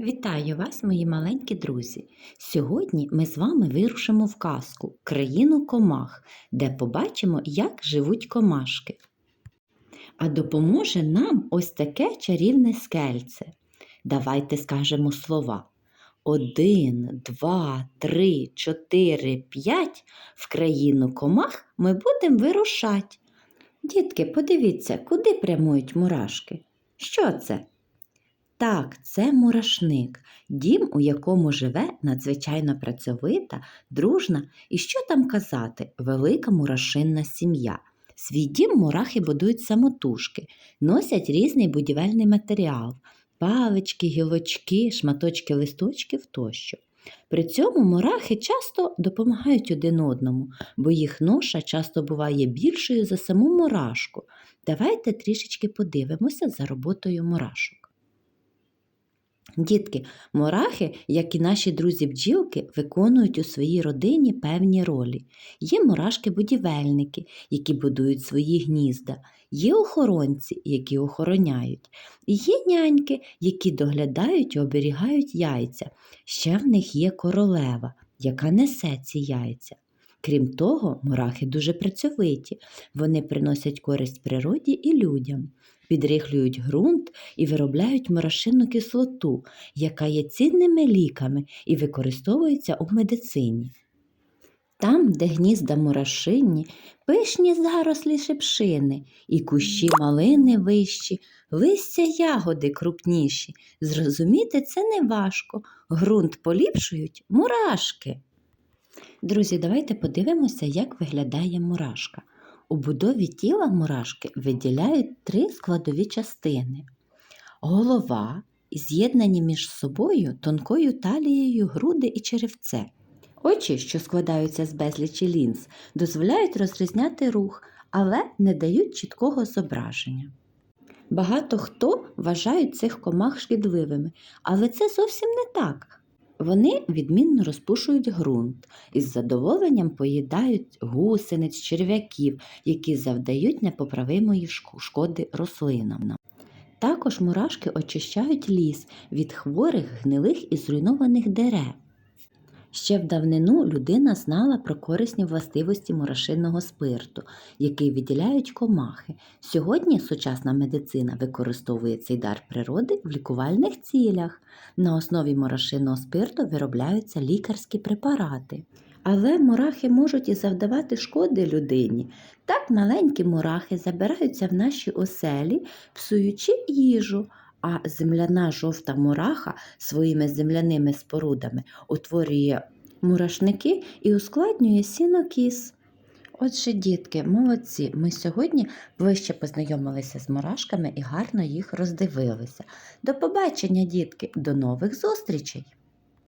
Вітаю вас, мої маленькі друзі! Сьогодні ми з вами вирушимо в казку країну комах, де побачимо, як живуть комашки. А допоможе нам ось таке чарівне скельце. Давайте скажемо слова. Один, два, три, чотири, п'ять. В країну комах ми будемо вирушати. Дітки, подивіться, куди прямують мурашки. Що це? Так, це мурашник, дім, у якому живе надзвичайно працьовита, дружна і що там казати, велика мурашинна сім'я. Свій дім мурахи будують самотужки, носять різний будівельний матеріал палички, гілочки, шматочки листочків тощо. При цьому мурахи часто допомагають один одному, бо їх ноша часто буває більшою за саму мурашку. Давайте трішечки подивимося за роботою мурашок. Дітки, мурахи, як і наші друзі-бджілки, виконують у своїй родині певні ролі. Є мурашки-будівельники, які будують свої гнізда, є охоронці, які охороняють, і є няньки, які доглядають і оберігають яйця. Ще в них є королева, яка несе ці яйця. Крім того, мурахи дуже працьовиті, вони приносять користь природі і людям, підрихлюють ґрунт і виробляють мурашинну кислоту, яка є цінними ліками і використовується у медицині. Там, де гнізда мурашинні, пишні зарослі шипшини, і кущі малини вищі, листя ягоди крупніші. Зрозуміти це не важко. Ґрунт поліпшують мурашки. Друзі, давайте подивимося, як виглядає мурашка. У будові тіла мурашки виділяють три складові частини: голова, з'єднані між собою тонкою талією груди і черевце. Очі, що складаються з безлічі лінз, дозволяють розрізняти рух, але не дають чіткого зображення. Багато хто вважають цих комах шкідливими, але це зовсім не так. Вони відмінно розпушують ґрунт і з задоволенням поїдають гусениць, черв'яків, які завдають непоправимої шкоди рослинам. Також мурашки очищають ліс від хворих, гнилих і зруйнованих дерев. Ще в давнину людина знала про корисні властивості мурашинного спирту, який виділяють комахи. Сьогодні сучасна медицина використовує цей дар природи в лікувальних цілях. На основі мурашинного спирту виробляються лікарські препарати. Але мурахи можуть і завдавати шкоди людині. Так маленькі мурахи забираються в наші оселі, псуючи їжу. А земляна жовта мураха своїми земляними спорудами утворює мурашники і ускладнює сінокіс. Отже, дітки, молодці, ми сьогодні ближче познайомилися з мурашками і гарно їх роздивилися. До побачення, дітки, до нових зустрічей!